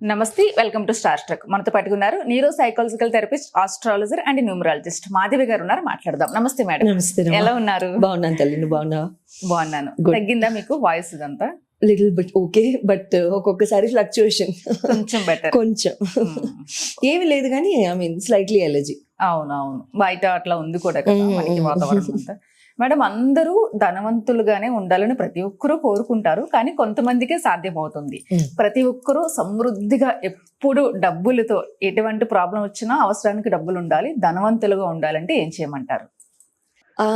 నమస్తే welcome to star truck. మనతో పట్టుకున్నారు neuro psychological therapist astrologer and numerologist Madhavi garu ఉన్నారు మాట్లాడదాం. నమస్తే మేడం. నమస్తే ఎలా ఉన్నారు? బాగున్నాను తల్లి నువ్వు బాగున్నావా? బాగున్నాను. తగ్గిందా మీకు వాయిస్ ఇదంతా? లిటిల్ బట్ ఓకే బట్ ఒక్కొక్కసారి ఫ్లక్చుయేషన్ కొంచెం బెటర్ కొంచెం. ఏమి లేదు కానీ ఐ మీన్ స్లైట్లీ ఎలర్జీ అవును అవును బయట అట్లా ఉంది కూడా కదా Mm. మనకి వాతావరణం అంతా. మేడం అందరూ ధనవంతులుగానే ఉండాలని ప్రతి ఒక్కరూ కోరుకుంటారు. కానీ కొంతమందికే సాధ్యమవుతుంది. ప్రతి ఒక్కరూ సమృద్ధిగా ఎప్పుడు డబ్బులతో ఎటువంటి ప్రాబ్లం వచ్చినా అవసరానికి డబ్బులు ఉండాలి. ధనవంతులుగా ఉండాలంటే ఏం చేయమంటారు? ఆ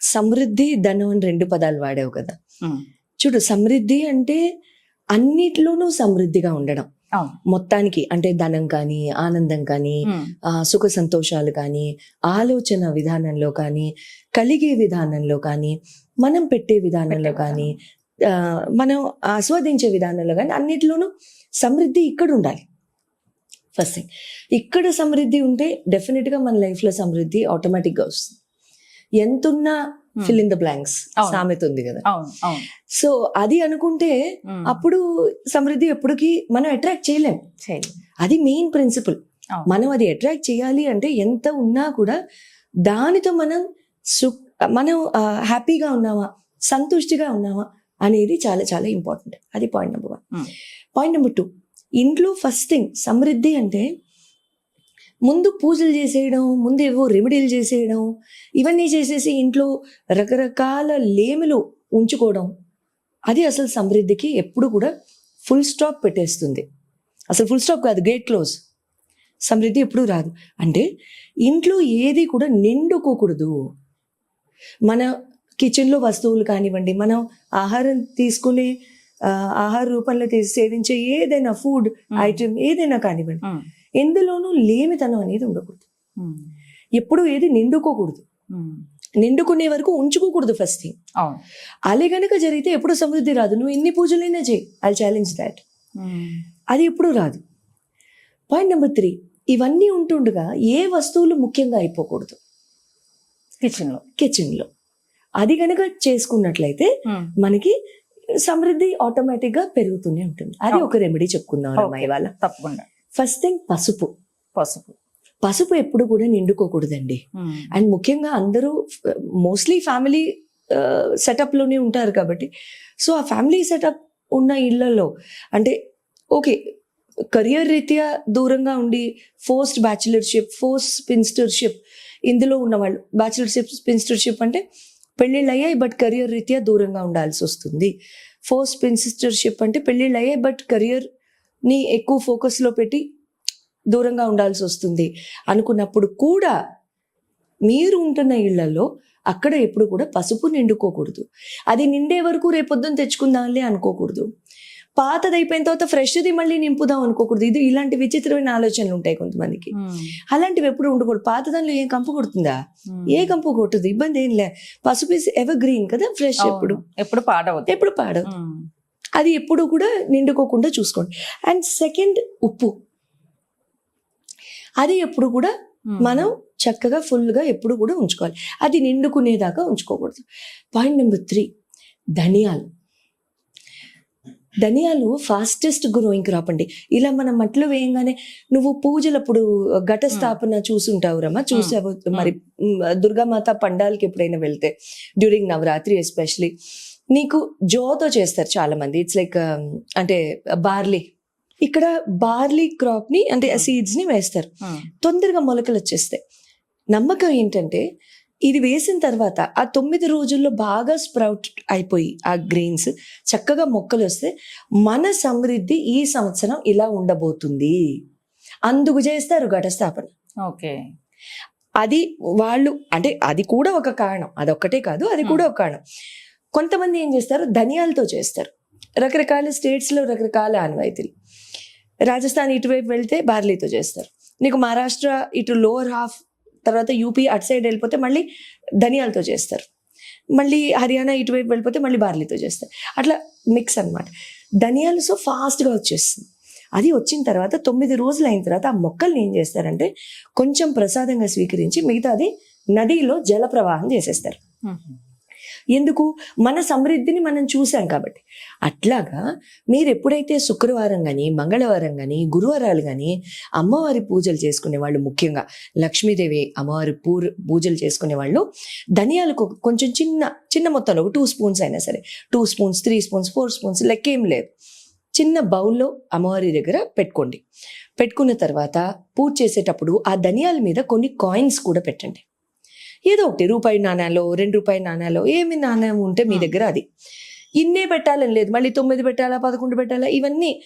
సమృద్ధి ధనం అని రెండు పదాలు వాడావు కదా. చూడు సమృద్ధి అంటే అన్నిట్లోనూ సమృద్ధిగా ఉండడం. మొత్తానికి అంటే ధనం కానీ ఆనందం కానీ సుఖ సంతోషాలు కానీ ఆలోచన విధానంలో కానీ కలిగే విధానంలో కానీ మనం పెట్టే విధానంలో కానీ మనం ఆస్వాదించే విధానంలో కానీ అన్నిటిలోనూ సమృద్ధి ఇక్కడ ఉండాలి. ఫస్ట్ థింగ్ ఇక్కడ సమృద్ధి ఉంటే డెఫినెట్గా మన లైఫ్లో సమృద్ధి ఆటోమేటిక్గా వస్తుంది. ఎంతున్నా. Fill in the blanks. సామెత ఉంది కదా. సో అది అనుకుంటే Mm. అప్పుడు సమృద్ధి ఎప్పటికీ మనం అట్రాక్ట్ చేయలేం. అది మెయిన్ ప్రిన్సిపల్. మనం అది అట్రాక్ట్ చేయాలి అంటే ఎంత ఉన్నా కూడా దానితో మనం సు మనం హ్యాపీగా ఉన్నామా సంతుష్టిగా ఉన్నామా అనేది చాలా చాలా ఇంపార్టెంట్ అది point number one Hmm. Point number two ఇంట్లో ఫస్ట్ థింగ్ సమృద్ధి అంటే ముందు పూజలు చేసేయడం ముందు ఏవో రెమెడీలు చేసేయడం ఇవన్నీ చేసేసి ఇంట్లో రకరకాల లేమిలు ఉంచుకోవడం. అది అసలు సమృద్ధికి ఎప్పుడు కూడా ఫుల్ స్టాప్ పెట్టేస్తుంది. అసలు ఫుల్ స్టాప్ కాదు గేట్ క్లోజ్ సమృద్ధి ఎప్పుడు రాదు. అంటే ఇంట్లో ఏది కూడా నిండుకోకూడదు. మన కిచెన్లో వస్తువులు కానివ్వండి మనం ఆహారం తీసుకునే ఆహార రూపంలో తీసి సేవించే ఏదైనా ఫుడ్. ఐటమ్ ఏదైనా కానివ్వండి. ఎందులోనూ లేమితనం అనేది ఉండకూడదు. ఎప్పుడు ఏది నిండుకోకూడదు. నిండుకునే వరకు ఉంచుకోకూడదు ఫస్ట్ థింగ్ అలే గనక జరిగితే ఎప్పుడు సమృద్ధి రాదు. నువ్వు ఎన్ని పూజలైనా చేయి. I challenge that. అది ఎప్పుడు రాదు. పాయింట్ నెంబర్ త్రీ ఇవన్నీ ఉంటుండగా ఏ వస్తువులు ముఖ్యంగా అయిపోకూడదు? కిచెన్లో. కిచెన్లో అది కనుక చేసుకున్నట్లయితే. మనకి సమృద్ధి ఆటోమేటిక్గా పెరుగుతూనే ఉంటుంది. అది. ఒక రెమెడీ చెప్పుకుందాం. అమ్మాయి వాళ్ళ. తప్పకుండా. ఫస్ట్ థింగ్ పసుపు. పసుపు. పసుపు ఎప్పుడు కూడా నిండుకోకూడదండి. అండ్ ముఖ్యంగా అందరూ మోస్ట్లీ ఫ్యామిలీ సెటప్లోనే ఉంటారు కాబట్టి. సో ఆ ఫ్యామిలీ సెటప్ ఉన్న ఇళ్ళలో అంటే ఓకే కెరియర్ రీత్యా దూరంగా ఉండి ఫోస్ట్ బ్యాచులర్షిప్ ఫోస్ట్ స్పిన్స్టర్షిప్ ఇందులో ఉన్నవాళ్ళు బ్యాచులర్షిప్ స్పిన్స్టర్షిప్ అంటే పెళ్ళిళ్ళు అయ్యాయి బట్ కెరియర్ రీత్యా దూరంగా ఉండాల్సి వస్తుంది. ఫోస్ట్ స్పిన్స్టర్షిప్ అంటే పెళ్ళిళ్ళు అయ్యాయి బట్ కెరియర్ని ఎక్కువ ఫోకస్లో పెట్టి దూరంగా ఉండాల్సి వస్తుంది. అనుకున్నప్పుడు కూడా మీరు ఉంటున్న ఇళ్ళలో అక్కడ ఎప్పుడు కూడా పసుపు నిండుకోకూడదు. అది నిండే వరకు రేపొద్దున తెచ్చుకుందాంలే అనుకోకూడదు. పాతది అయిపోయిన తర్వాత ఫ్రెష్ది మళ్ళీ నింపుదాం అనుకోకూడదు. ఇది ఇలాంటి విచిత్రమైన ఆలోచనలు ఉంటాయి కొంతమందికి. అలాంటివి ఎప్పుడు ఉండకూడదు. పాత దానిలో ఏం కంపు కొడుతుందా. ఏ కంపు కొట్టదు? ఇబ్బంది ఏం లే. పసుపు ఎవర్ గ్రీన్ కదా ఫ్రెష్. ఎప్పుడు? ఎప్పుడు పాడవద్దు. ఎప్పుడు Mm. అది ఎప్పుడు కూడా నిండుకోకుండా చూసుకోండి. అండ్ సెకండ్ ఉప్పు. అది ఎప్పుడు కూడా Mm. మనం చక్కగా ఫుల్గా ఎప్పుడు కూడా ఉంచుకోవాలి. అది నిండుకునేదాకా ఉంచుకోకూడదు. పాయింట్ నెంబర్ త్రీ ధనియాలు. ధనియాలు ఫాస్టెస్ట్ గ్రోయింగ్ క్రాప్ అండి. ఇలా మనం మట్టిలో వేయంగానే నువ్వు పూజలప్పుడు ఘట స్థాపన చూసుంటావు రమ్మా చూసావు? మరి దుర్గామాత పండాలకి ఎప్పుడైనా వెళ్తే డ్యూరింగ్ నవరాత్రి ఎస్పెషలీ నీకు జోతో చేస్తారు చాలా మంది ఇట్స్ లైక్ అంటే బార్లీ. ఇక్కడ బార్లీ క్రాప్ని అంటే Hmm. సీడ్స్ని వేస్తారు. Mm. తొందరగా మొలకలు వచ్చేస్తాయి. నమ్మకం ఏంటంటే ఇది వేసిన తర్వాత ఆ తొమ్మిది రోజుల్లో బాగా స్ప్రౌట్ అయిపోయి ఆ గ్రెయిన్స్ చక్కగా మొక్కలు వస్తే మన సమృద్ధి ఈ సంవత్సరం ఇలా ఉండబోతుంది. అందుకు చేస్తారు ఘటస్థాపన. ఓకే. అది వాళ్ళు అంటే అది కూడా ఒక కారణం. అదొక్కటే కాదు అది కూడా ఒక కారణం. కొంతమంది ఏం చేస్తారు? ధనియాలతో చేస్తారు. రకరకాల స్టేట్స్లో రకరకాల ఆనవాయితీలు. రాజస్థాన్ ఇటువైపు వెళ్తే బార్లీతో చేస్తారు. నీకు మహారాష్ట్ర ఇటు లోవర్ హాఫ్ తర్వాత యూపీ అటు సైడ్ వెళ్ళిపోతే మళ్ళీ ధనియాలతో చేస్తారు. మళ్ళీ హర్యానా ఇటువైపు వెళ్ళిపోతే మళ్ళీ బార్లీతో చేస్తారు. అట్లా మిక్స్ అన్నమాట. ధనియాలు సో ఫాస్ట్గా వచ్చేస్తుంది. అది వచ్చిన తర్వాత తొమ్మిది రోజులు అయిన తర్వాత ఆ మొక్కల్ని ఏం చేస్తారంటే కొంచెం ప్రసాదంగా స్వీకరించి మిగతాది నదిలో జల ప్రవాహం చేసేస్తారు ఎందుకు? మన సమృద్ధిని మనం చూసాం కాబట్టి. అట్లాగా మీరు ఎప్పుడైతే శుక్రవారం కానీ మంగళవారం కానీ గురువారాలు కానీ అమ్మవారి పూజలు చేసుకునే వాళ్ళు ముఖ్యంగా లక్ష్మీదేవి అమ్మవారి పూర్ పూజలు చేసుకునే వాళ్ళు ధనియాలకు కొంచెం చిన్న చిన్న మొత్తంలో ఒక టూ స్పూన్స్ అయినా సరే two spoons three spoons four spoons లెక్కేం లేదు. చిన్న బౌల్లో అమ్మవారి దగ్గర పెట్టుకోండి. పెట్టుకున్న తర్వాత పూజ చేసేటప్పుడు ఆ ధనియాల మీద కొన్ని కాయిన్స్ కూడా పెట్టండి. ఏదో ఒకటి రూపాయి నాణాలో రెండు రూపాయి నాణాలో ఏమి నాణ్యం ఉంటే మీ. దగ్గర అది. ఇన్నే పెట్టాలని లేదు మళ్ళీ తొమ్మిది పెట్టాలా పదకొండు పెట్టాలా ఇవన్నీ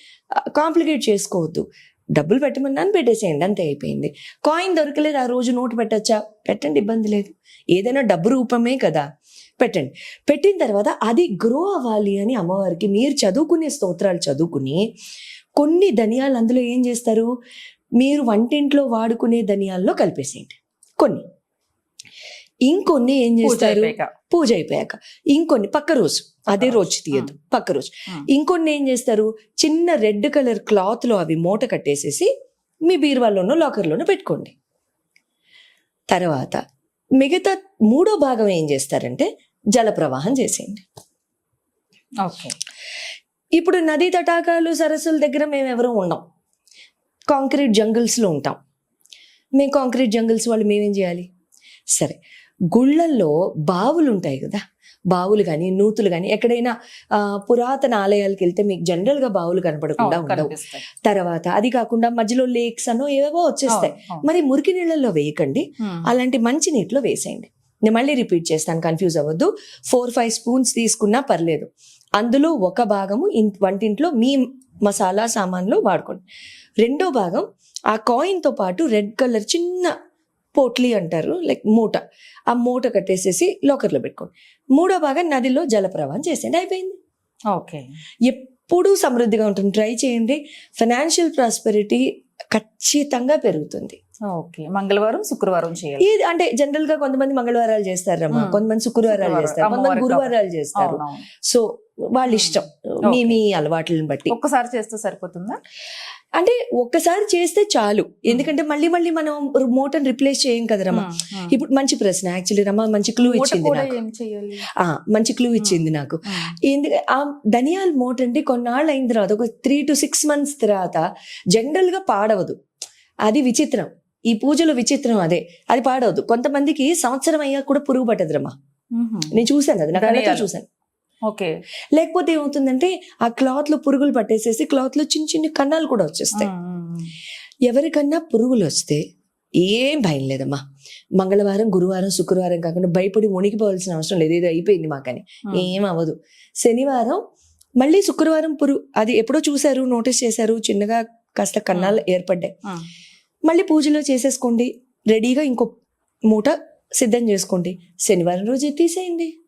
కాంప్లికేట్ చేసుకోవద్దు. డబ్బులు పెట్టమన్నాను పెట్టేసేయండి అంతే అయిపోయింది. కాయిన్ దొరకలేదు ఆ రోజు నోటు పెట్టచ్చా? పెట్టండి ఇబ్బంది లేదు. ఏదైనా డబ్బు రూపమే కదా. పెట్టండి. పెట్టిన తర్వాత అది గ్రో అవ్వాలి అని అమ్మవారికి మీరు చదువుకునే స్తోత్రాలు చదువుకుని కొన్ని ధనియాలు అందులో ఏం చేస్తారు? మీరు వంటింట్లో వాడుకునే ధనియాల్లో కలిపేసేయండి. కొన్ని. ఇంకొన్ని ఏం చేస్తారు. పూజ అయిపోయాక. ఇంకొన్ని పక్క రోజు. అదే రోజు. తీయద్దు పక్క రోజు. ఇంకొన్ని ఏం చేస్తారు? చిన్న రెడ్ కలర్ క్లాత్లో అవి మూట కట్టేసేసి మీ బీరువాలోనో లాకర్లోనో పెట్టుకోండి. తర్వాత మిగతా మూడో భాగం ఏం చేస్తారంటే జల ప్రవాహం చేసేయండి. ఓకే. ఇప్పుడు నదీ తటాకాలు సరస్సుల దగ్గర మేము ఎవరూ ఉండం. కాంక్రీట్ జంగిల్స్లో ఉంటాం. మేము కాంక్రీట్ జంగిల్స్ వాళ్ళు మేమేం చేయాలి? సరే. గుళ్ళల్లో బావులు ఉంటాయి కదా. బావులు కానీ నూతులు కానీ ఎక్కడైనా పురాతన ఆలయాలకు వెళ్తే మీకు జనరల్గా బావులు కనపడకుండా ఉండవు. తర్వాత అది కాకుండా మధ్యలో లేక్స్ అనో ఏవేవో వచ్చేస్తాయి. మరి మురికి నీళ్ళల్లో వేయకండి. అలాంటి మంచి నీటిలో వేసేయండి. నేను మళ్ళీ రిపీట్ చేస్తాను కన్ఫ్యూజ్ అవ్వద్దు. ఫోర్ ఫైవ్ స్పూన్స్ తీసుకున్నా పర్లేదు. అందులో ఒక భాగము వంటింట్లో మీ మసాలా సామాన్లో వాడుకోండి. రెండో భాగం ఆ కాయిన్తో పాటు రెడ్ కలర్ చిన్న పోట్లీ అంటారు లైక్ మూట. ఆ మూట కట్టేసేసి లాకర్లో పెట్టుకోండి. మూడో భాగం నదిలో జలప్రవాహం చేసేయండి. అయిపోయింది. ఓకే. ఎప్పుడూ సమృద్ధిగా ఉంటుంది. ట్రై చేయండి. ఫైనాన్షియల్ ప్రాస్పెరిటీ ఖచ్చితంగా పెరుగుతుంది. ఓకే. మంగళవారం శుక్రవారం చేయాలి. ఇది అంటే జనరల్గా కొంతమంది మంగళవారాలు చేస్తారమ్మా. మ్మ్. కొంతమంది శుక్రవారాలు శుక్రవారం, చేస్తారు. కొంతమంది గురువారాలు చేస్తారు. సో వాళ్ళ ఇష్టం మీ. మీ అలవాట్లను బట్టి. ఒక్కసారి చేస్తే సరిపోతుందా? అంటే ఒక్కసారి చేస్తే చాలు. ఎందుకంటే మళ్ళీ మళ్ళీ మనం మోటార్ రిప్లేస్ చేయం కదా రమ్మ hmm. ఇప్పుడు మంచి ప్రశ్న యాక్చువల్లీ రమ్మ మంచి క్లూ ఇచ్చింది నాకు. మంచి క్లూ ఇచ్చింది నాకు. ఎందుకంటే ఆ ధనియాల మూట అంటే కొన్నాళ్ళు అయిన తర్వాత ఒక త్రీ టు సిక్స్ మంత్స్ తర్వాత జనరల్గా పాడవదు. అది విచిత్రం. ఈ పూజలో విచిత్రం అదే. అది పాడవదు. కొంతమందికి సంవత్సరం అయ్యాక కూడా పురుగు పట్టదురమ్మా Mhm. నేను చూశాను అది. నా కళ్ళతో ధనియాలు. చూశాను. ఓకే. లేకపోతే ఏమవుతుందంటే ఆ క్లాత్లో పురుగులు పట్టేసేసి క్లాత్లో చిన్న చిన్న కన్నాలు కూడా వచ్చేస్తాయి. ఎవరికన్నా పురుగులు వస్తే ఏం భయం లేదమ్మా. మంగళవారం గురువారం శుక్రవారం కాకుండా భయపడి మునిగిపోవాల్సిన అవసరం లేదు. ఏదో అయిపోయింది మాకని. ఏం అవ్వదు. శనివారం మళ్ళీ శుక్రవారం పురుగు అది ఎప్పుడో చూశారు నోటీస్ చేశారు చిన్నగా కాస్త కన్నాలు ఏర్పడ్డాయి. మళ్ళీ పూజలో చేసేసుకోండి. రెడీగా ఇంకో మూట సిద్ధం చేసుకోండి. శనివారం రోజు తీసేయండి.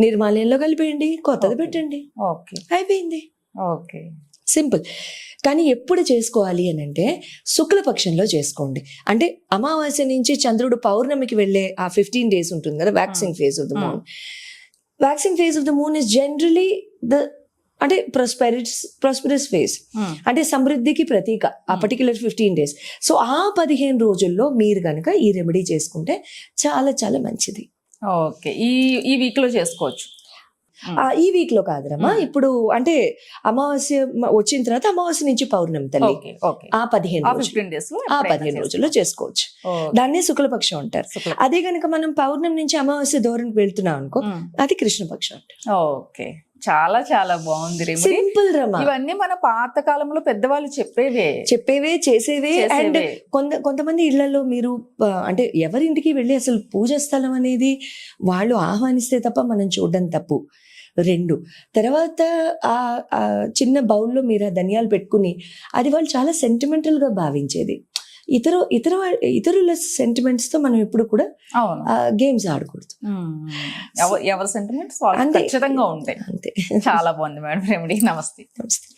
నిర్మాలయంలో కలిపేయండి కొత్తది. పెట్టండి. ఓకే. అయిపోయింది. ఓకే. సింపుల్. కానీ ఎప్పుడు చేసుకోవాలి అని అంటే శుక్లపక్షంలో చేసుకోండి. అంటే అమావాస్య నుంచి చంద్రుడు పౌర్ణమికి వెళ్ళే ఆ ఫిఫ్టీన్ డేస్ ఉంటుంది కదా waxing phase of the. Moon. Waxing phase of the moon is generally the అంటే ప్రాస్పెరిస్ ప్రాస్పెరస్ ఫేజ్. అంటే సమృద్ధికి ప్రతీక ఆ. పర్టికులర్ ఫిఫ్టీన్ డేస్ సో ఆ పదిహేను రోజుల్లో మీరు కనుక ఈ రెమెడీ చేసుకుంటే చాలా చాలా మంచిది. ఓకే. ఈ ఈ వీక్లో చేసుకోవచ్చు. ఆ ఈ వీక్లో కాదురమ్మా. ఇప్పుడు అంటే అమావాస్య వచ్చిన తర్వాత అమావాస్య నుంచి పౌర్ణమి తల్లి. ఆ పదిహేను ఆ పదిహేను రోజుల్లో చేసుకోవచ్చు. దాన్నే శుక్లపక్షం అంటారు. అదే కనుక మనం పౌర్ణమి నుంచి అమావాస్య దూరంకి వెళ్తున్నాం అనుకో. అది కృష్ణపక్షం అంటారు. ఓకే. చాలా చాలా బాగుంది రెమెడీ సింపుల్ రమా. ఇవన్నీ మన పాత కాలంలో పెద్దవాళ్ళు చెప్పేవే. చెప్పేవే చేసేవే. అండ్. కొంత కొంతమంది ఇళ్ళలో మీరు అంటే ఎవరింటికి వెళ్ళి అసలు పూజ స్థలం అనేది వాళ్ళు ఆహ్వానిస్తే తప్ప మనం చూడడం తప్పు. రెండు. తర్వాత ఆ చిన్న బౌల్లో మీరు ఆ ధనియాలు పెట్టుకుని అది వాళ్ళు చాలా sentimental గా భావించేది. ఇతరు ఇతర ఇతరుల sentiments తో మనం ఎప్పుడు కూడా గేమ్స్ ఆడకూడదు. ఎవ- ఎవరి సెంటిమెంట్స్ అంతే. ఖచ్చితంగా ఉంటాయి. అంతే. చాలా బాగుంది మేడం రెమెడీ. నమస్తే. నమస్తే.